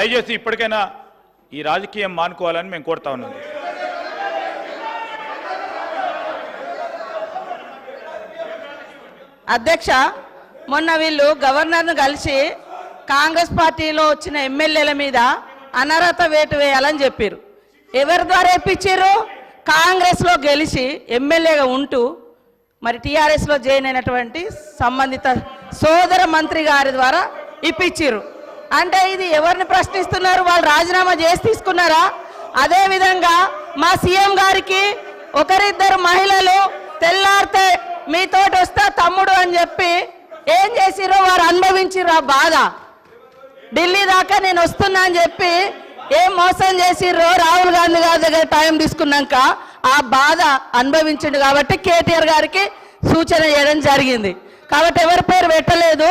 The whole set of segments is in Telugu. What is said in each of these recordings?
దయచేసి ఇప్పటికైనా ఈ రాజకీయం మానుకోవాలని మేము కోరుతా ఉన్నాం. అధ్యక్ష మొన్న వీళ్ళు గవర్నర్ను కలిసి కాంగ్రెస్ పార్టీలో వచ్చిన ఎమ్మెల్యేల మీద అనర్హత వేటు వేయాలని చెప్పారు ఎవరి ద్వారా ఇప్పించారు కాంగ్రెస్లో గెలిచి ఎమ్మెల్యేగా ఉంటూ మరి టీఆర్ఎస్లో జాయిన్ అయినటువంటి సంబంధిత సోదర మంత్రి గారి ద్వారా ఇప్పించారు అంటే ఇది ఎవరిని ప్రశ్నిస్తున్నారు? వాళ్ళు రాజీనామా చేసి తీసుకున్నారా? అదే విధంగా మా సీఎం గారికి ఒకరిద్దరు మహిళలు తెల్లారితే మీతోటి వస్తా తమ్ముడు అని చెప్పి ఏం చేసిరో వారు అనుభవించిర్రు ఆ బాధ. ఢిల్లీ దాకా నేను వస్తున్నా అని చెప్పి ఏం మోసం చేసిర్రో రాహుల్ గాంధీ గారి దగ్గర టైం తీసుకున్నాక ఆ బాధ అనుభవించిండు కాబట్టి కేటీఆర్ గారికి సూచన చేయడం జరిగింది. కాబట్టి ఎవరి పేరు పెట్టలేదు.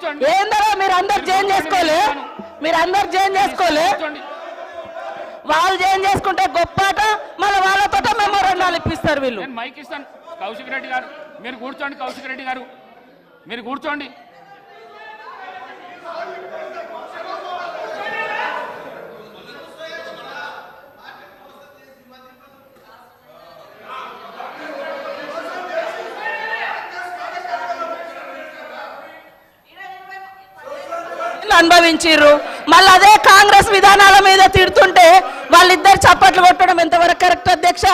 ఏందరో మీరు అందరు జైన్ చేసుకోలే? మీరు అందరు జైన్ చేసుకోలే వాళ్ళు జైన్ చేసుకుంటే గొప్పట మళ్ళీ వాళ్ళతో మెమోరండాలు ఇప్పిస్తారు వీళ్ళు. మైక్ ఇస్తాను. కౌశిక్ రెడ్డి గారు మీరు కూర్చోండి కౌశిక్ రెడ్డి గారు. మీరు కూర్చోండి. అనుభవించిర్రు. మళ్ళీ అదే కాంగ్రెస్ విధానాల మీద తిడుతుంటే వాళ్ళిద్దరు చప్పట్లు కొట్టడం ఎంతవరకు కరెక్ట్ అధ్యక్ష?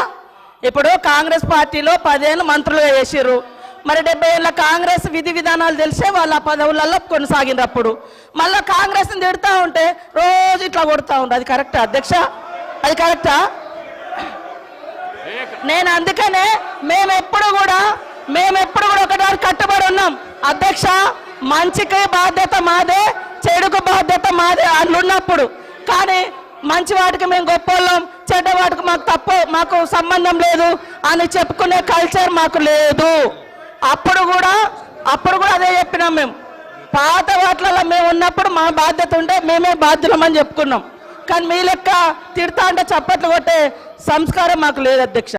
ఇప్పుడు కాంగ్రెస్ పార్టీలో పదేళ్ళు మంత్రులుగా చేసిర్రు. మరి డెబ్బై ఏళ్ళ కాంగ్రెస్ విధి విధానాలు తెలిసే వాళ్ళ ఆ పదవులలో కొనసాగింది అప్పుడు మళ్ళీ కాంగ్రెస్ని తిడుతూ ఉంటే రోజు ఇట్లా కొడుతూ ఉంటారు అది కరెక్టా అధ్యక్ష? అది కరెక్టా? నేను అందుకనే మేము ఎప్పుడు కూడా మేము ఎప్పుడు కూడా ఒకటి కట్టుబడి ఉన్నాం. అధ్యక్ష మంచికి బాధ్యత మాదే చెడుకు బాధ్యత మాదే అట్లున్నప్పుడు కానీ మంచి వాటికి మేము గొప్పోళ్ళం చెడ్డ వాటికి మాకు తప్పు మాకు సంబంధం లేదు అని చెప్పుకునే కల్చర్ మాకు లేదు. అప్పుడు కూడా అప్పుడు కూడా అదే చెప్పినాం మేము. పాత వాటిలలో మేము ఉన్నప్పుడు మా బాధ్యత ఉంటే మేమే బాధ్యులమని చెప్పుకున్నాం. కానీ మీ లెక్క తిడతా అంటే చప్పట్లు కొట్టే సంస్కారం మాకు లేదు అధ్యక్ష.